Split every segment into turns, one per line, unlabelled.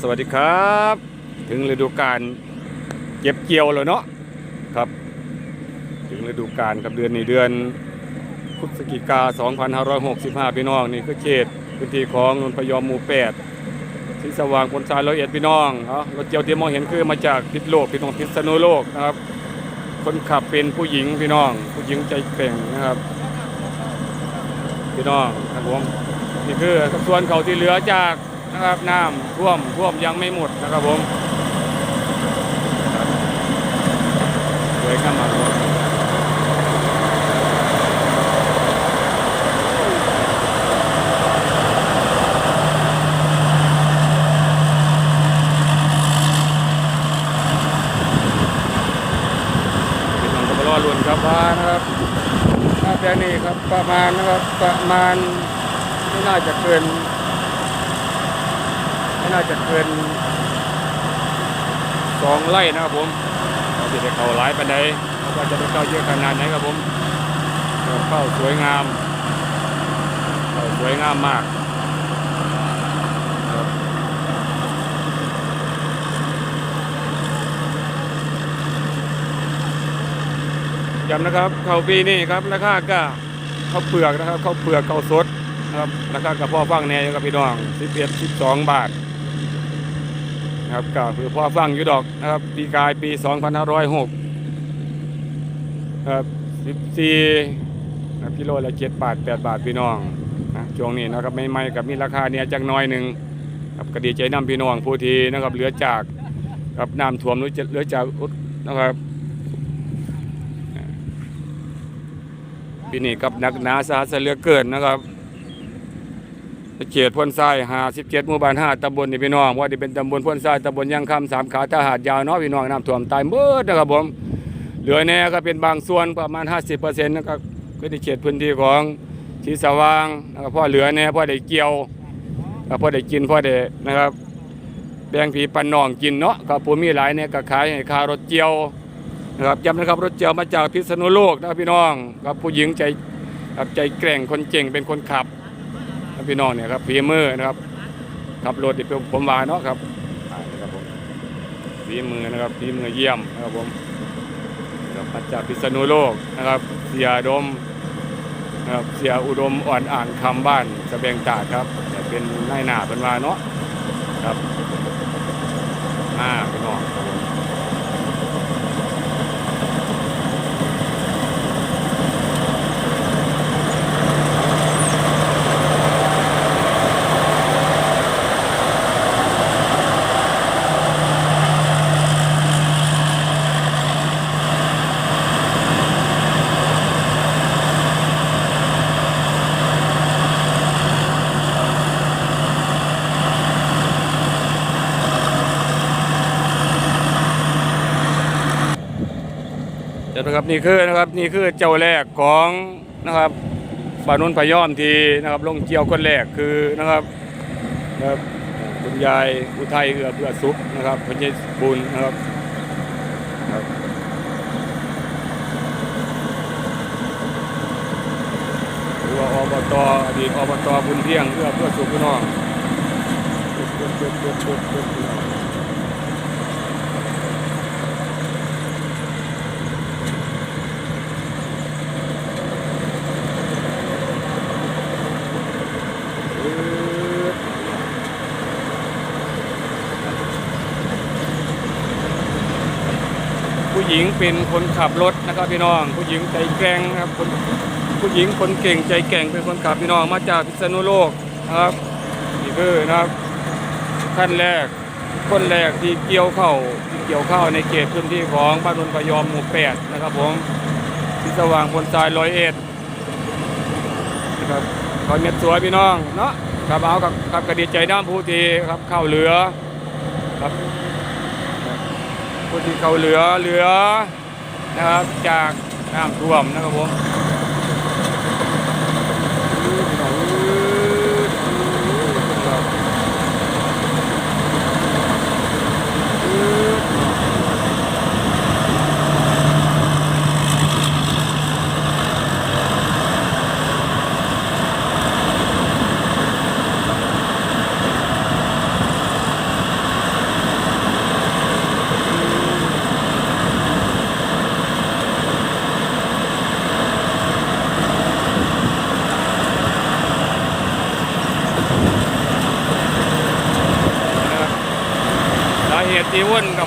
สวัสดีครับ ถึงฤดูกาลเก็บเกี่ยวแล้วเนาะครับ ถึงฤดูกาลกับเดือนนี้เดือนพฤศจิกา 2565 พี่น้องนี่คือเขตพื้นที่ของนนพยอมหมู่8ที่สว่างบนทรายร้อยเอ็ดพี่น้องเนาะรถเกียวที่มองเห็นคือมาจากพิษโลกพี่น้องพิษณุโลกนะครับ คนขับเป็นผู้หญิงพี่น้อง ผู้หญิงใจเก่งนะครับพี่น้องครับผมนี่คือส่วนเขาที่เหลือจาก นะครับน้ำท่วมท่วมยังไม่หมดนะครับผมสวยข้ามมาครับพี่น้องก็มารอลุ้นครับานะครับน่าจะนี่ครับประมาณนะครับประมาณไม่น่าจะเกิน น่าจะเกินสองไร่นะครับผมเราจะได้เข้าหลายปันใดแล้วก็จะได้เข้าเยอะขนาดไหนครับผมเข้าสวยงามเข้าสวยงามมากครับย้ำนะครับเข้าปีนี่ครับราคาก็ข้าวเปลือกนะครับข้าวเปลือกข้าวสดนะครับราคากระเพาะฟังแน่กับพี่น้อง11 12บาท นะครับก็คือพ่อฟังอยู่ดอกนะครับปีกายปี2506ครับ14นะกิโลละ7บาท8บาทพี่น้องนะช่วงนี้นะครับใหม่กับมีราคาเนี่ยจักน้อยหนึ่งครับก็ดีใจนํพี่น้องผู้ที่นะครับเหลือจากครับน้ำท่วมหรือจะเหลือจากอุดนะครับปีนี้กับนักหนาสาหัสเหลือเกินนะครับ เขตพ่นทราย57หมู่บ้าน5ตำบลนี่พี่น้องว่าที่เป็นตำบลพ่นทรายตำบลยังคำสามขาท่าหาดยาวเนาะพี่น้องน้ำท่วมตายหมดนะครับผมเหลือแน่ก็เป็นบางส่วนประมาณ 50%นะครับก็ที่เขตพื้นที่ของที่สว่างนะครับพ่อเหลือแน่พ่อได้เกี่ยวก็พ่อได้กินพ่อได้นะครับแบงผีปันน้องกินเนาะก็ผู้มีหลายเนี่ยก็ขายให้คารถเกี่ยวนะครับย้ำนะครับรถเจียวมาจากพิษณุโลกนะพี่น้องครับผู้หญิงใจครับใจแกร่งคนเก่งเป็นคนขับ พี่น้องเนี่ยครับฝีมือนะครับขับรถที่ผมว่าเนาะครับนะครับผมฝีมือนะครับฝีมือเยี่ยมนะครับผมครับมาจากพิษณุโลกนะครับ เสียดมนะครับเสียอุดมอ่อนอ่านคำบ้านสะเบงตาครับแต่เป็นนายหนาเป็นว่าเนาะครับอ่าพี่น้อง นะครับนี่คือนะครับนี่คือเจ้าแรกของนะครับบานุนพยอมทีนะครับลงเกี่ยวคนแรกคือนะครับนะครับคุณยายอุทัยเอือเพื่อสุขนะครับคุณยายบุญนะครับครับหรือว่าอบตอดีตอบตบุญเที่ยงเอื้อเพื่อสุขพี่น้องเพื่อเพื่อเพื่อเพื่อเพื่อพี่น้อง ผู้หญิงเป็นคนขับรถนะครับพี่น้อง ผู้หญิงใจแกร่งนะครับคนผู้หญิงคนเก่งใจแกร่งเป็นคนขับพี่น้องมาจากพิษณุโลกนะครับนี่คือนะครับขั้นแรกคนแรกที่เกี่ยวเข้าเกี่ยวเข้าในเขตพื้นที่ของบ้านนนพยอมหมู่แปดนะครับผมที่สว่างพลทรายร้อยเอ็ดนะครับขอเม็ดสวยพี่น้องเนาะครับเอาครับครับกระดีใจน้ำผู้ทีครับเข้าเหลือครับ ผู้ที่เขาเหลือเหลือนะครับจากน้ำท่วมนะครับผม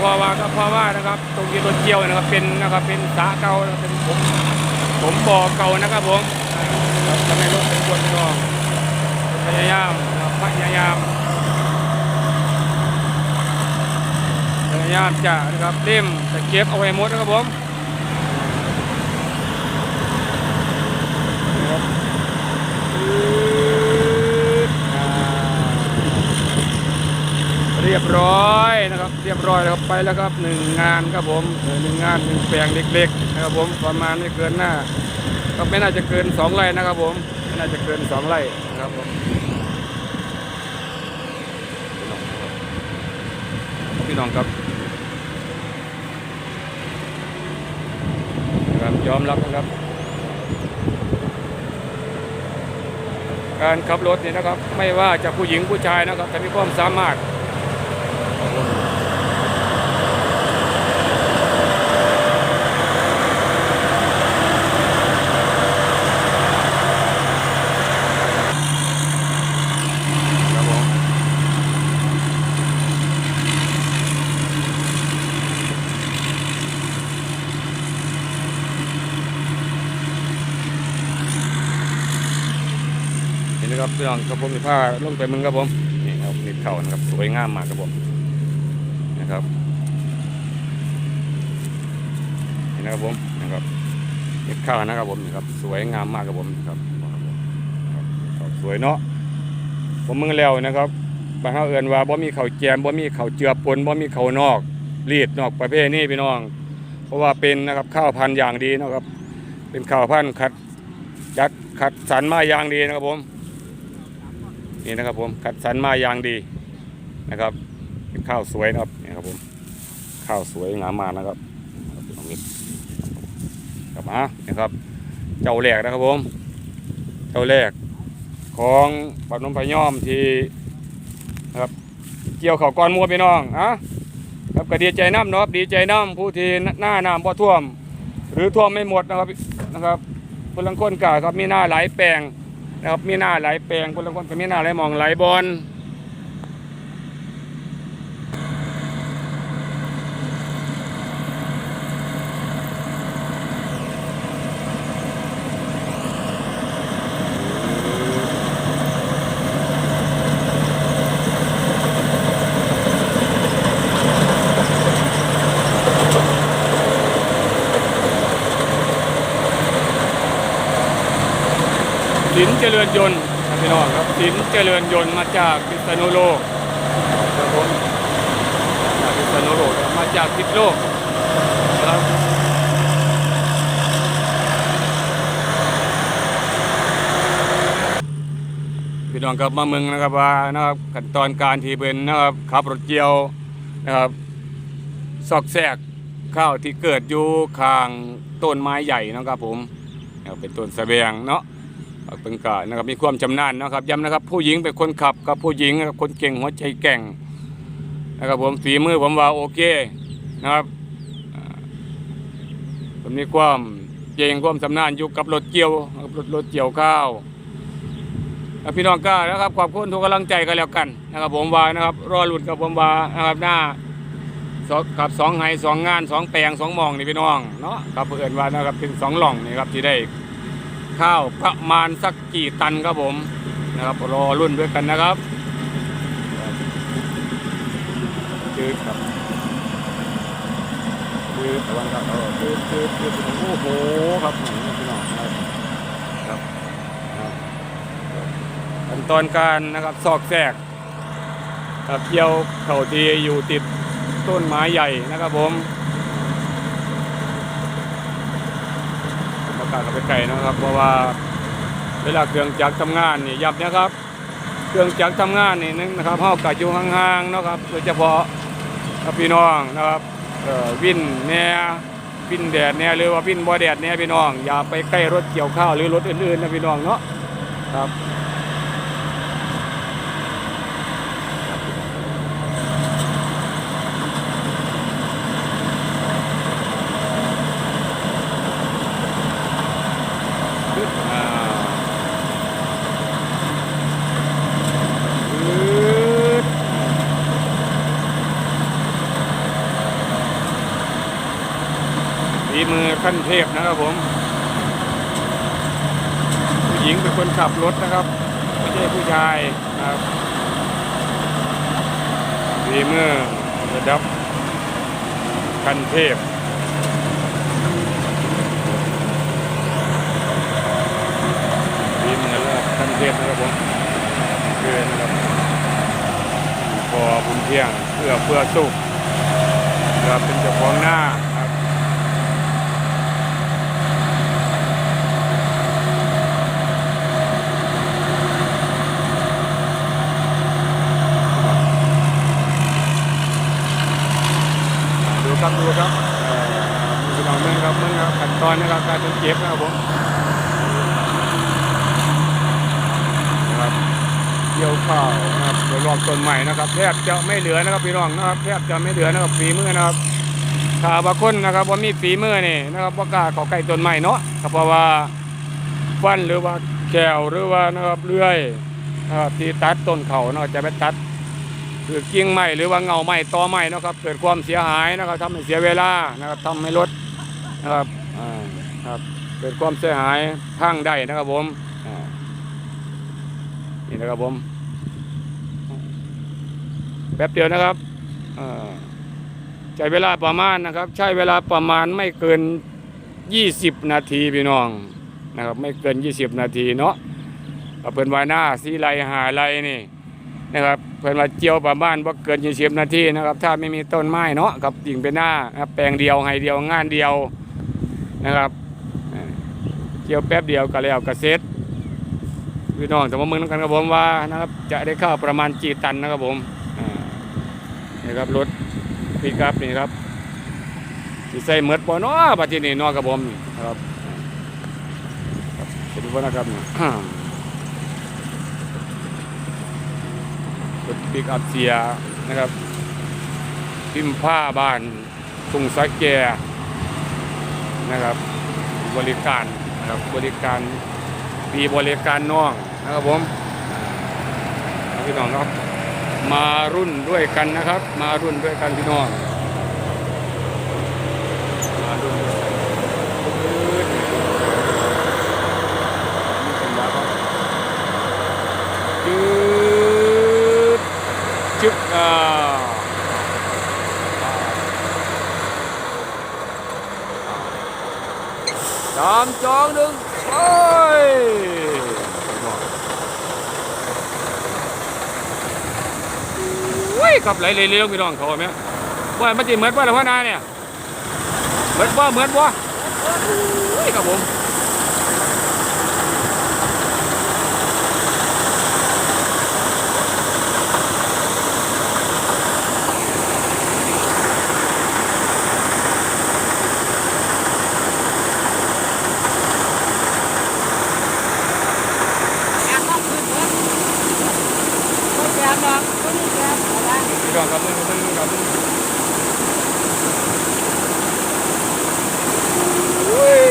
พ่อว่าก็พ่อว่านะครับตรงนี้รถเกี่ยวนะครับเป็นนะครับเป็นสาเก่านะครับเป็นผมผมบ่อเก่านะครับผมทำให้รถเป็นวนนองพยายามนะครับพยายามพยายามจะนะครับเล่มตะเก็บเอาไว้หมดนะครับผมนะครับอ่า เรียบร้อยนะค เรียบร้อยแล้วครับไปแล้วครับหนึ่งงานครับผมหนึ่งงานหนึ่งแปลงเล็กๆนะครับผมประมาณไม่เกินหน้า ก็ไม่น่าจะเกินสองไร่นะครับผมไม่น่าจะเกินสองไร่นะครับผมพี่น้องครับครับยอมรับนะครับ การขับรถนี่นะครับ ไม่ว่าจะผู้หญิงผู้ชายนะครับถ้ามีความสามารถ ครับผมเห็นไหม ครับพี่น้องครับผมมีผ้าลงไปมึงครับผมนี่ครับมีเข่านะครับสวยงามมากครับผมนะครับเห็นนะครับผมนะครับมีข้าวนะครับผมนี่ครับสวยงามมากครับผมครับครับสวยเนาะผมมึงแล้วนะครับบางเขาเอื่นว่าบ่มีเข้าแจมบ่มีเข้าเจือปนบ่มีเข้านอกรีดนอกประเภทนี้พี่น้อง เพราะว่าเป็นนะครับข้าวพันธุ์อย่างดีนะครับ เป็นข้าวพันธุ์คัดจัดคัดสรรมาอย่างดีนะครับผม นี่นะครับผมคัดสรรมาอย่างดีนะครับข้าวสวยนะครับนี่ครับผมข้าวสวยงามมากนะครับครับตรงนี้ครับมานะครับ เจ้าแรกนะครับผม เจ้าแรกของปานนมพย่อมที่นะครับเกี่ยวเขาก้อนมัวพี่น้องอะครับก็ดีใจน้ำเนาะครับดีใจน้ำผู้ที่หน้าน้ำบ่ท่วม หรือท่วมไม่หมดนะครับนะครับคนลังคนกาครับมีหน้าหลายแปลง นะครับมีหน้าหลายแปลงคนละคนก็มีหน้าหลายมองหลายบอล สินเจริญยนต์ครับพี่น้องครับสินเจริญยนต์มาจากพิษณุโลกครับผมจากพิษณุโลกครับมาจากพิษโลกนะครับพี่น้องครับมาเมืองนะครับว่านะครับขั้นตอนการที่เป็นนะครับขับรถเกี่ยวนะครับซอกแซกข้าวที่เกิดอยู่ข้างต้นไม้ใหญ่นะครับผมนะครับเป็นต้นสะแบงเนาะ เป็นกานะครับมีความชำนาญนะครับย้ำนะครับ ผู้หญิงเป็นคนขับกับผู้หญิงนะครับคนเก่งหัวใจแก่งนะครับผมฝีมือผมว่าโอเคนะครับผมมีความเก่งความชำนาญอยู่กับรถเกี่ยวกับรถรถเกี่ยวข้าวพี่น้องก็นะครับขอบคุณทุกกำลังใจกันแล้วกันนะครับผมว่านะครับรอหลุดกับผมว่านะครับหน้าสองกับสองไฮสองงานสองแปลงสองมองนี่พี่น้องเนาะครับเพื่อนว่านะครับเป็นสองหล่องนี่ครับที่ได้ ข้าวประมาณสักกี่ตันครับผมนะครับรอรุ่นด้วยกันนะครับคือครับคือตะวันครับเออคือคือคือโอ้โหครับพี่น้องครับครับขั้นตอนการนะครับซอกแซกครับเกี่ยวเข่าทีอยู่ติดต้นไม้ใหญ่นะครับผมากาไปไกลนะครับ เพราะว่าเวลาเครื่องจักรทำงานนี่ยับนะครับ เครื่องจักรทำงานนี่นึงนะครับเฮากัดอยู่ห่างๆเนาะครับโดยเฉพาะพี่น้องนะครับเอ่อวินแน่วินแดดแน่หรือว่าวินบ่แดดแน่พี่น้อง อย่าไปใกล้รถเกี่ยวข้าวหรือรถอื่นๆนะพี่น้องเนาะครับ ขั้นเทพนะครับผม ผู้หญิงเป็นคนขับรถนะครับ ไม่ใช่ผู้ชายนะครับฝีมือระดับขั้นเทพฝีมือระดับขั้นเทพนะครับผมคือนครับพอบุญเที่ยงเพื่อเพื่อสุขนะครับเป็นเจ้าของหน้า ครับดูครับดูครับเอ่อมีพี่น้องเมืองครับเมืองครับขั้นตอนนะครับการเป็นเก็บนะครับผมนะครับเกี่ยวข้าวนะครับโดยรอบต้นใหม่นะครับแทบจะไม่เหลือนะครับพี่น้องนะครับแทบจะไม่เหลือนะครับฝีมือนะครับถ้าบางคนนะครับว่ามีฝีมือนี่นะครับว่ากล้าเขอใกล้ต้นใหม่เนาะก็เพราะว่าฟันหรือว่าแก้วหรือว่านะครับเลื่อยนะครับที่ตัดต้นเขาเนาะจะไปตัด คือกิ่งไม้หรือว่าเงาไม้ตอไม้นะครับ เกิดความเสียหายนะครับทำให้เสียเวลานะครับทำให้รถนะครับครับเกิดความเสียหายพังได้นะครับผมนี่นะครับผมแป๊บเดียวนะครับใช้เวลาประมาณนะครับ ใช้เวลาประมาณไม่เกิน 20 นาทีพี่น้องนะครับ ไม่เกิน 20 นาทีเนาะเอาเป็นวายหน้าสีไรหาไรนี่ นะครับเพิ่นว่าเจียวประมาณบ่เกิน20นาทีนะครับ ถ้าไม่มีต้นไม้เนาะกับกิ่งเป็นหน้านะครับแปลงเดียวให้เดียวงานเดียวนะครับเจียวแป๊บเดียวก็แล้วก็เสร็จพี่น้องแต่ว่ามึงนำกันกับผมว่านะครับจะได้ข้าวประมาณกี่ตันนะครับผมนี่ครับรถปิกอัพนี่ครับที่ใส่เมดปอนาะปัจจุบันนี้เนาะครับผมครับครับเห็นบ่นะครับนี่ รถ ปิกอัพเสียนะครับพิมพ์ผ้าบ้านตุงสะแกนะครับ บริการนะครับบริการมีบริการน้องนะครับผมพี่น้องครับ มารุ่นด้วยกันนะครับ มารุ่นด้วยกันพี่น้องมารุ่นด้วยกันนี่เป็นว่าครับจืด จึ๊บอ่ามสองหนึ่งไปอุ้ยขับไหลเร็วๆพี่น้องเขาไหมว่ามันจะเหมือนว่าอะไรพ่อนาเนี่ย เหมือนว่าเหมือนว่าอุ้ยครับผม
แอบต้องขึ้นเบิดไม่แอบหรอกไม่มีแอบเอา ละ
พี่น้องครับมึงมึงครับมึงอุ้ย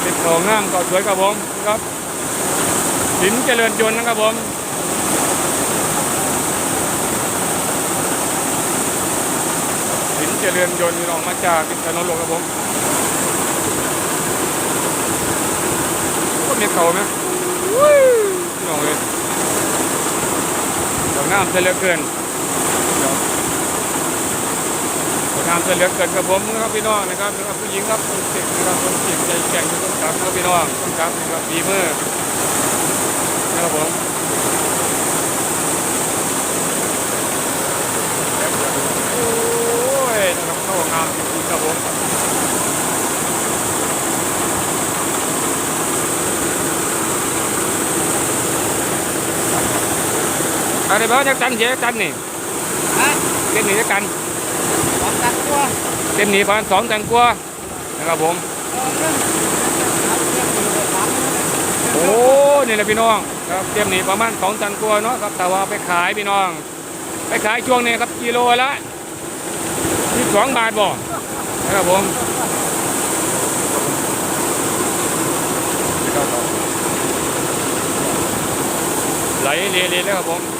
เป็นของงามก็สวยครับผมครับสินเจริญยนต์นะครับผมสินเจริญยนต์พี่น้องมาจากพิษณุโลกครับผมก็มีเขาไหมอุ้ยพี่น้องเลย ดอกน้ำจะเหลือเกินดอกน้ำจะเหลือเกินกับผมนะครับพี่น้องนะครับนะครับผู้หญิงครับคนเก่งนะครับคนเก่งใจแข็งคนขับครับพี่น้องคนขับนะครับฝีมือนะครับผมโอ้ยนะครับเข้างามจริงๆครับผม อะไรบ้างจะตันเสียตันนี่
ฮะ
เต็มหนีจะกัน
สองตันตัว
เต็มหนีประมาณสองตันกว่านะครับผม
เอาเรื่องเอาเรื่องอยู่เลยครับ
โอ้นี่แหละพี่น้องครับเต็มหนีประมาณสองตันกว่าเนาะครับแต่ว่าไปขายพี่น้อง ไปขายช่วงนี้ครับกิโลละที่สองบาทบ่นะครับผมไหลเรื่อยๆแล้วครับผม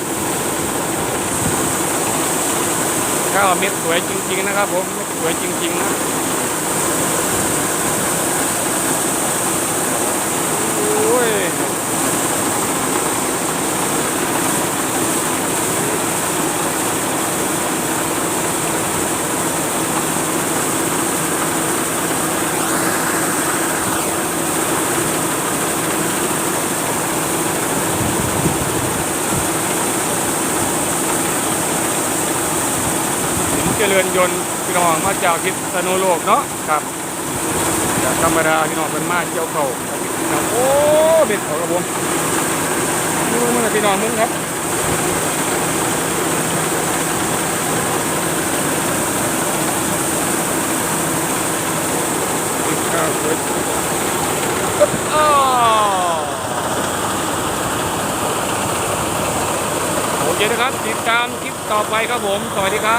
ข้าวเม็ดสวยจริง ๆ นะครับผมเม็ดสวยจริง ๆ นะโอ้ยสินเจริญยนต์พี่น้องมาจากทิศสนุโลกเนาะครับจากธรรมดาพี่น้องเป็นมาเกี่ยวเขาอาทิตย์พี่น้องโอ้เบ็ดเขาครับผมดูมันนะพี่น้องมึงครับข้าวสวยอ้าวโอเคนะครับ ติดตามคลิปต่อไปครับผม สวัสดีครับ